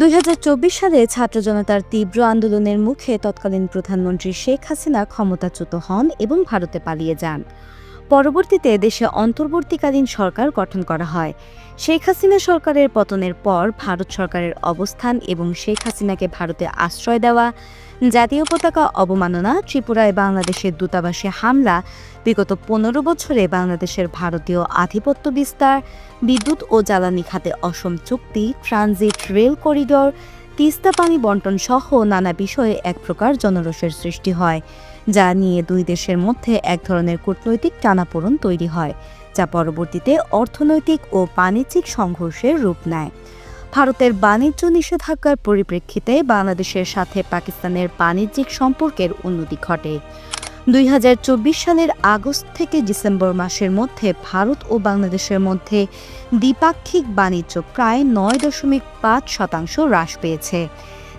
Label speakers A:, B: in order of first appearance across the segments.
A: দুই হাজার চব্বিশ সালে ছাত্র জনতার তীব্র আন্দোলনের মুখে তৎকালীন প্রধানমন্ত্রী শেখ হাসিনা ক্ষমতাচ্যুত হন এবং ভারতে পালিয়ে যান। পরবর্তীতে দেশে অন্তর্বর্তীকালীন সরকার গঠন করা হয়। শেখ হাসিনা সরকারের পতনের পর ভারত সরকারের অবস্থান এবং শেখ হাসিনাকে ভারতে আশ্রয় দেওয়া, জাতীয় পতাকা অবমাননা, ত্রিপুরায় বাংলাদেশের দূতাবাসে হামলা, বিগত পনেরো বছরে বাংলাদেশের ভারতীয় আধিপত্য বিস্তার, বিদ্যুৎ ও জ্বালানি খাতে অসম চুক্তি, ট্রানজিট রেল করিডোর, তিস্তা পানি বন্টন সহ নানা বিষয়ে এক প্রকার জনরসের সৃষ্টি হয়। যা নিয়ে দুই দেশের মধ্যে এক ধরনের কূটনৈতিক টানাপোড়ন তৈরি হয়, যা পরবর্তীতে অর্থনৈতিক ও বাণিজ্যিক সংঘর্ষের রূপ নেয়। ভারতের বাণিজ্য নিষেধাজ্ঞার পরিপ্রেক্ষিতে বাংলাদেশের সাথে পাকিস্তানের বাণিজ্যিক সম্পর্কের উন্নতি ঘটে। দুই হাজার চব্বিশ সালের আগস্ট থেকে ডিসেম্বর মাসের মধ্যে ভারত ও বাংলাদেশের মধ্যে দ্বিপাক্ষিক বাণিজ্য প্রায় নয় দশমিক পাঁচ শতাংশ হ্রাস পেয়েছে।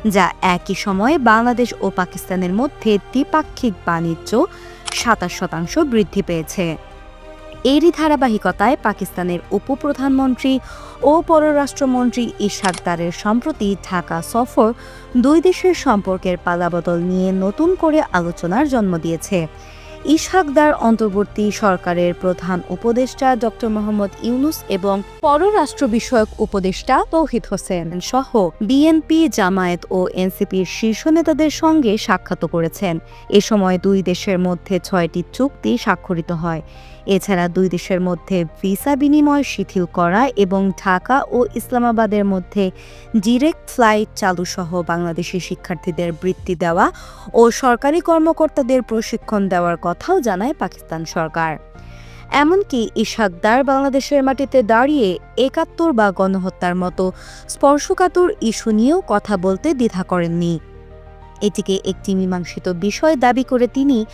A: যা একই সময়ে বাংলাদেশ ও পাকিস্তানের মধ্যে দ্বিপাক্ষিক বাণিজ্য সাতাশ শতাংশ বৃদ্ধি পেয়েছে। এরই ধারাবাহিকতায় পাকিস্তানের উপপ্রধানমন্ত্রী ও পররাষ্ট্রমন্ত্রী ইশাকদারের সম্প্রতি ঢাকা সফর দুই দেশের সম্পর্কের পালাবদল নিয়ে নতুন করে আলোচনার জন্ম দিয়েছে। ইশাকদার অন্তর্বর্তী সরকারের প্রধান উপদেষ্টা ডক্টর মোহাম্মদ ইউনুস এবং পররাষ্ট্র বিষয়ক উপদেষ্টা তৌহিদ হোসেন সহ বিএনপি, জামায়াত ও এনসিপির শীর্ষ নেতাদের সঙ্গে সাক্ষাৎ করেছেন। এ সময় দুই দেশের মধ্যে ছয়টি চুক্তি স্বাক্ষরিত হয়। এছাড়া দুই দেশের মধ্যে ভিসা বিনিময় শিথিল করা এবং ঢাকা ও ইসলামাবাদের মধ্যে ডিরেক্ট ফ্লাইট চালু সহ বাংলাদেশি শিক্ষার্থীদের বৃত্তি দেওয়া ও সরকারি কর্মকর্তাদের প্রশিক্ষণ দেওয়ার কথাও জানায় পাকিস্তান সরকার। এমনকি ইশাকদার বাংলাদেশের মাটিতে দাঁড়িয়ে একাত্তর বা গণহত্যার মতো স্পর্শকাতর ইস্যু নিয়েও কথা বলতে দ্বিধা করেননি। এটিকে একটি মীমাংসিত বিষয় দাবি করে তিনি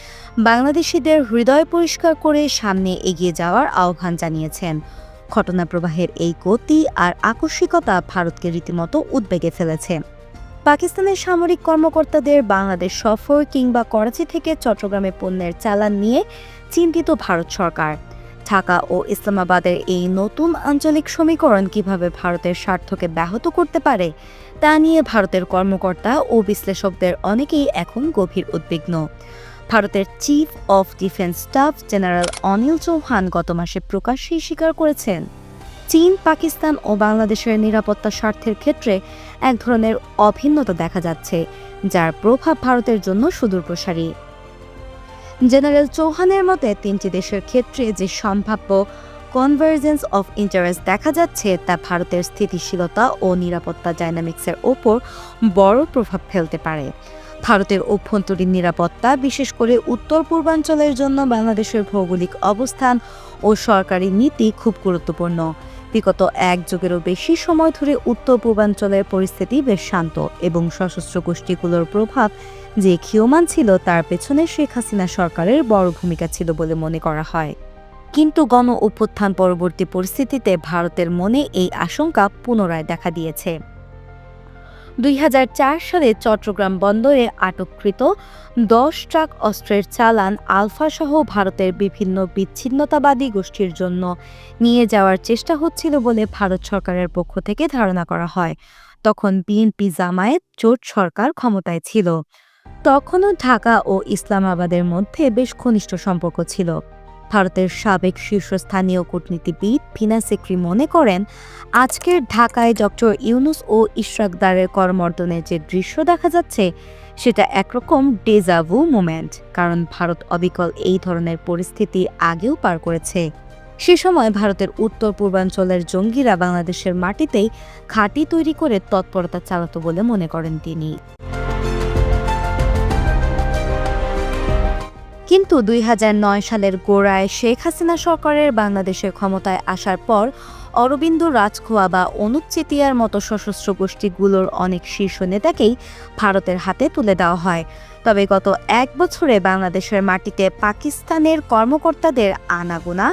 A: বাংলাদেশিদের হৃদয় পরিষ্কার করে সামনে এগিয়ে যাওয়ার আহ্বান জানিয়েছেন। ঘটনা প্রবাহের এই গতি আর আকস্মিকতা ভারতকে রীতিমতো উদ্বেগে ফেলেছে। পাকিস্তানের সামরিক কর্মকর্তাদের বাংলাদেশ সফর কিংবা করাচি থেকে চট্টগ্রামে পণ্যের চালান নিয়ে চিন্তিত ভারত সরকার। ঢাকা ও ইসলামাবাদের এই নতুন আঞ্চলিক সমীকরণ কীভাবে ভারতের স্বার্থকে ব্যাহত করতে পারে, তা নিয়ে ভারতের কর্মকর্তা ও বিশ্লেষকদের অনেকেই এখন গভীর উদ্বিগ্ন। ভারতের chief of defence staff general Anil Chauhan গত মাসে প্রকাশ্যেই স্বীকার করেছেন চীন, পাকিস্তান ও বাংলাদেশের নিরাপত্তা স্বার্থের ক্ষেত্রে এক ধরনের অভিন্নতা দেখা যাচ্ছে, যার প্রভাব ভারতের জন্য সুদূরপ্রসারী। জেনারেল চৌহানের মতে, তিনটি দেশের ক্ষেত্রে যে সম্ভাব্য কনভার্জেন্স অফ ইন্টারেস্ট দেখা যাচ্ছে, তা ভারতের স্থিতিশীলতা ও নিরাপত্তা ডাইনামিক্সের ওপর বড় প্রভাব ফেলতে পারে। ভারতের অভ্যন্তরীণ নিরাপত্তা, বিশেষ করে উত্তর পূর্বাঞ্চলের জন্য বাংলাদেশের ভৌগোলিক অবস্থান ও সরকারি নীতি খুব গুরুত্বপূর্ণ। বিগত এক যুগেরও বেশি সময় ধরে উত্তর পূর্বাঞ্চলের পরিস্থিতি বেশ শান্ত এবং সশস্ত্র গোষ্ঠীগুলোর প্রভাব যে ক্ষীয়মান ছিল তার পেছনে শেখ হাসিনা সরকারের বড় ভূমিকা ছিল বলে মনে করা হয়। কিন্তু গণ অভ্যুত্থান পরবর্তী পরিস্থিতিতে ভারতের মনে এই আশঙ্কা পুনরায় দেখা দিয়েছে। দুই হাজার চার সালে চট্টগ্রাম বন্দরে আটককৃত দশ ট্রাক অস্ত্রের চালান আলফা সহ ভারতের বিভিন্ন বিচ্ছিন্নতাবাদী গোষ্ঠীর জন্য নিয়ে যাওয়ার চেষ্টা হচ্ছিল বলে ভারত সরকারের পক্ষ থেকে ধারণা করা হয়। তখন বিএনপি জামায়াত জোট সরকার ক্ষমতায় ছিল। তখনও ঢাকা ও ইসলামাবাদের মধ্যে বেশ ঘনিষ্ঠ সম্পর্ক ছিল। ভারতের সাবেক শীর্ষস্থানীয় কূটনীতিবিদ ফিনা সিক্রি মনে করেন, আজকের ঢাকায় ডক্টর ইউনুস ও ইশরাকদারের করমর্দনের যে দৃশ্য দেখা যাচ্ছে, সেটা একরকম ডেজাভু মোমেন্ট কারণ ভারত অবিকল এই ধরনের পরিস্থিতি আগেও পার করেছে। সে সময় ভারতের উত্তর পূর্বাঞ্চলের জঙ্গিরা বাংলাদেশের মাটিতেই ঘাঁটি তৈরি করে তৎপরতা চালাতো বলে মনে করেন তিনি। কিন্তু দুই হাজার নয় সালের গোড়ায় শেখ হাসিনা সরকারের বাংলাদেশের ক্ষমতায় আসার পর অরবিন্দ রাজখোয়া বা অনুপ চেতিয়ার মতো সশস্ত্র গোষ্ঠীগুলোর অনেক শীর্ষ নেতাকেই ভারতের হাতে তুলে দেওয়া হয়। তবে গত এক বছরে বাংলাদেশের মাটিতে পাকিস্তানের কর্মকর্তাদের আনাগোনা,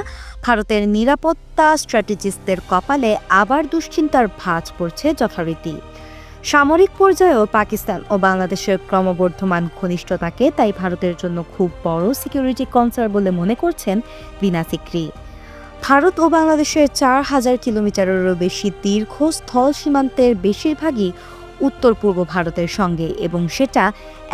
A: ভারতের নিরাপত্তা স্ট্র্যাটেজিস্টদের কপালে আবার দুশ্চিন্তার ভাঁজ পড়ছে যথারীতি। সামরিক পর্যায়েও পাকিস্তান ও বাংলাদেশের ক্রমবর্ধমান ঘনিষ্ঠতাকে তাই ভারতের জন্য খুব বড় সিকিউরিটি কনসার্ন বলে মনে করছেন বিনা সিক্রি। ভারত ও বাংলাদেশের চার হাজার কিলোমিটারেরও বেশি দীর্ঘ স্থল সীমান্তের বেশিরভাগই উত্তর পূর্ব ভারতের সঙ্গে এবং সেটা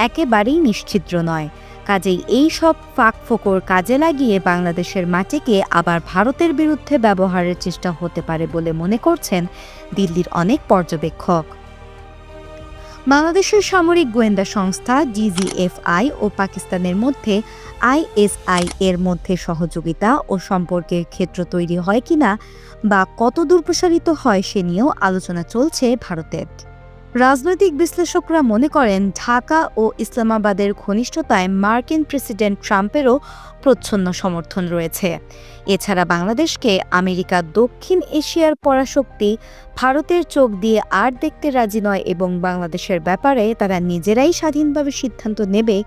A: একেবারেই নিশ্চিদ্র নয়। কাজেই এই সব ফাঁক ফোকর কাজে লাগিয়ে বাংলাদেশের মাটিকে আবার ভারতের বিরুদ্ধে ব্যবহারের চেষ্টা হতে পারে বলে মনে করছেন দিল্লির অনেক পর্যবেক্ষক। বাংলাদেশের সামরিক গোয়েন্দা সংস্থা জিজিএফআই ও পাকিস্তানের মধ্যে আইএসআই এর মধ্যে সহযোগিতা ও সম্পর্কের ক্ষেত্র তৈরি হয় কিনা বা কত দূর প্রসারিত হয় সে নিয়েও আলোচনা চলছে ভারতের। রাজনৈতিক বিশ্লেষকরা মনে করেন ঢাকা ও ইসলামাবাদের ঘনিষ্ঠতায় মার্কিন প্রেসিডেন্ট ট্রাম্পেরও প্রচ্ছন্ন সমর্থন রয়েছে। এছাড়া বাংলাদেশকে আমেরিকা দক্ষিণ এশিয়ার পরাশক্তি, ভারতের চোখ দিয়ে আর দেখতে রাজি নয় এবং বাংলাদেশের ব্যাপারে তারা নিজেরাই স্বাধীনভাবে সিদ্ধান্ত নেবে,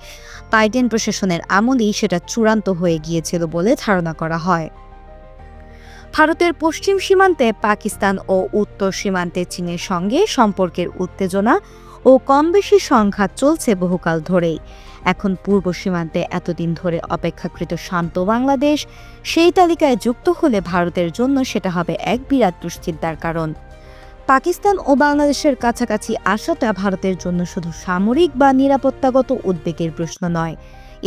A: বাইডেন প্রশাসনের আমলেই সেটা চূড়ান্ত হয়ে গিয়েছিল বলে ধারণা করা হয়। ভারতের পশ্চিম সীমান্তে পাকিস্তান ও উত্তর সীমান্তে চীনের সঙ্গে সম্পর্কের উত্তেজনা ও কম বেশি সংঘাত চলছে বহুকাল ধরেই। এখন পূর্ব সীমান্তে এতদিন ধরে অপেক্ষাকৃত শান্ত বাংলাদেশ সেই তালিকায় যুক্ত হলে ভারতের জন্য সেটা হবে এক বিরাট দুশ্চিন্তার কারণ। পাকিস্তান ও বাংলাদেশের কাছাকাছি আসাটা ভারতের জন্য শুধু সামরিক বা নিরাপত্তাগত উদ্বেগের প্রশ্ন নয়।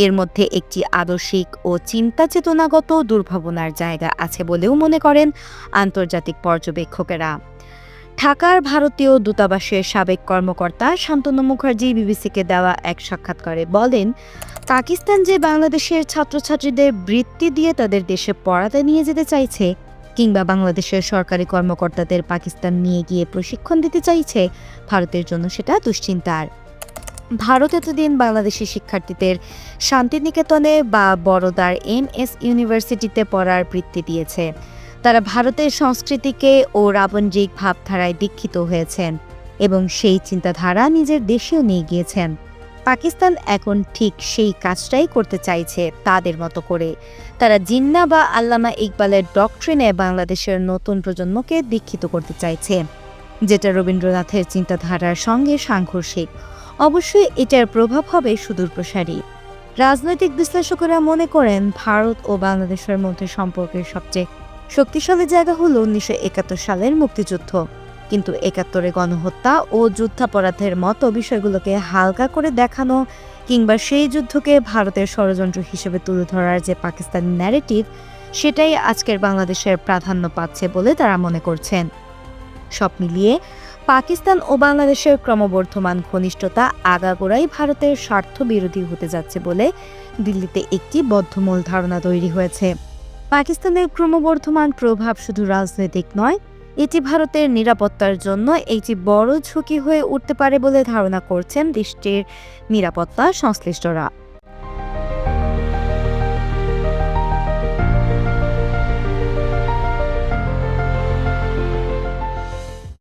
A: এর মধ্যে একটি আদর্শিক ও চিন্তা চেতনাগত দুর্ভাবনার জায়গা আছে বলেও মনে করেন আন্তর্জাতিক পর্যবেক্ষকেরা। ঢাকার ভারতীয় দূতাবাসের সাবেক কর্মকর্তা শান্তনু মুখার্জি বিবিসিকে দেওয়া এক সাক্ষাৎকারে বলেন, পাকিস্তান যে বাংলাদেশের ছাত্রছাত্রীদের বৃত্তি দিয়ে তাদের দেশে পড়াতে নিয়ে যেতে চাইছে কিংবা বাংলাদেশের সরকারি কর্মকর্তাদের পাকিস্তান নিয়ে গিয়ে প্রশিক্ষণ দিতে চাইছে, ভারতের জন্য সেটা দুশ্চিন্তার। ভারত এতদিন বাংলাদেশি শিক্ষার্থীদের শান্তিনিকেতনে বা বড়োদার এম এস ইউনিভার্সিটিতে পড়ার বৃত্তি দিয়েছে। তারা ভারতের সংস্কৃতিকে ও রাবণজিক ভাবধারায় দীক্ষিত হয়েছেন এবং সেই চিন্তাধারা নিজের দেশেও নিয়ে গিয়েছেন। পাকিস্তান এখন ঠিক সেই কাজটাই করতে চাইছে তাদের মতো করে। তারা জিন্না বা আল্লামা ইকবালের ডকট্রিনে বাংলাদেশের নতুন প্রজন্মকে দীক্ষিত করতে চাইছে, যেটা রবীন্দ্রনাথের চিন্তাধারার সঙ্গে সাংঘর্ষিক অবশ্যই এটার প্রভাব হবে সুদূর প্রসারী। রাজনৈতিক বিশ্লেষকেরা মনে করেন ভারত ও বাংলাদেশের মধ্যে সম্পর্কের সবচেয়ে শক্তিশালী জায়গা হলো উনিশশো একাত্তর সালের মুক্তিযুদ্ধ। কিন্তু একাত্তরে গণহত্যা ও যুদ্ধাপরাধের মতো বিষয়গুলোকে হালকা করে দেখানো কিংবা সেই যুদ্ধকে ভারতের ষড়যন্ত্র হিসেবে তুলে ধরার যে পাকিস্তানি ন্যারেটিভ সেটাই আজকের বাংলাদেশের প্রাধান্য পাচ্ছে বলে তারা মনে করছেন। সব মিলিয়ে পাকিস্তান ও বাংলাদেশের ক্রমবর্ধমান ঘনিষ্ঠতা আগাগোড়াই ভারতের স্বার্থ বিরোধী হতে যাচ্ছে বলে দিল্লিতে একটি বদ্ধমূল ধারণা তৈরি হয়েছে। পাকিস্তানের ক্রমবর্ধমান প্রভাব শুধু রাজনৈতিক নয়, এটি ভারতের নিরাপত্তার জন্য একটি বড় ঝুঁকি হয়ে উঠতে পারে বলে ধারণা করছেন দেশটির নিরাপত্তা সংশ্লিষ্টরা।